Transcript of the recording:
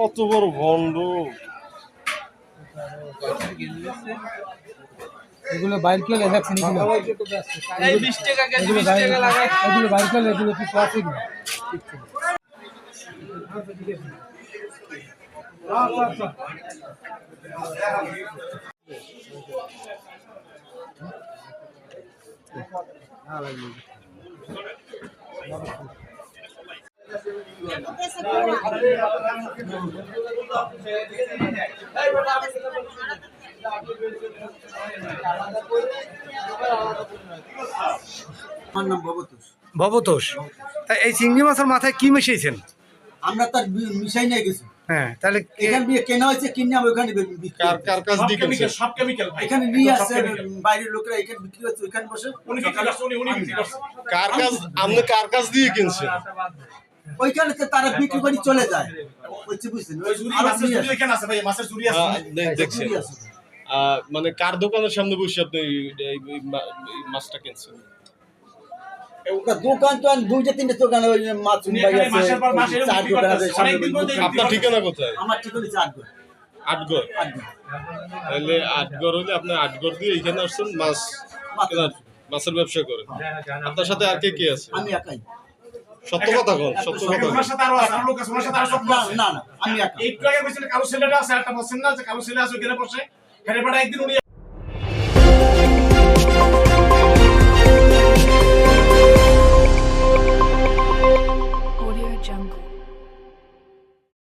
কত বড় ভণ্ড। এগুলো বাইর দেখছেন এগুলো। এগুলো বাইর এগুলো আমার নাম ভবতোষ। ভবতোষ। তা এই চিংড়ি মাছের মাথায় কি মিশিয়েছেন? আমরা তার মিশাই নিয়ে গেছি। হ্যাঁ তাহলে এখানে বিয়ে কেনা হয়েছে কিনে ওখানে কার। কার কাছ দিয়ে কিনছে সব কেমিক্যাল ভাই। এখানে নিয়ে আসছে বাইরের লোকেরা এখানে বিক্রি বসে। উনি কার কাছ আপনি কার কাছ দিয়ে কিনছেন? ওইখানে তো তারা বিক্রি করে চলে যায়। মানে কার দোকানের সামনে বসে আপনি মাছটা কিনছেন? দোকান তো দুইটা তিনটা ওই মাছ চার। আপনার ঠিকানা কোথায়? আমার আটগড়। তাহলে আটগড় হলে আপনি আটগড় দিয়ে এখানে আসছেন মাছ মাছের ব্যবসা করে আপনার সাথে আর কে কে আছে? আমি একাই। সত্য কথা বল সত্য কথা আমার সাথে আরও আছে লোক আছে ওনার সাথে আরও সব আছে না না আমি একা। একটু আগে কইছিল কালো ছেলেটা আছে একটা বলছেন না যে কালো ছেলে আছে ওখানে বসে। হেরে বেটা একদিন উনি Audio Jungle.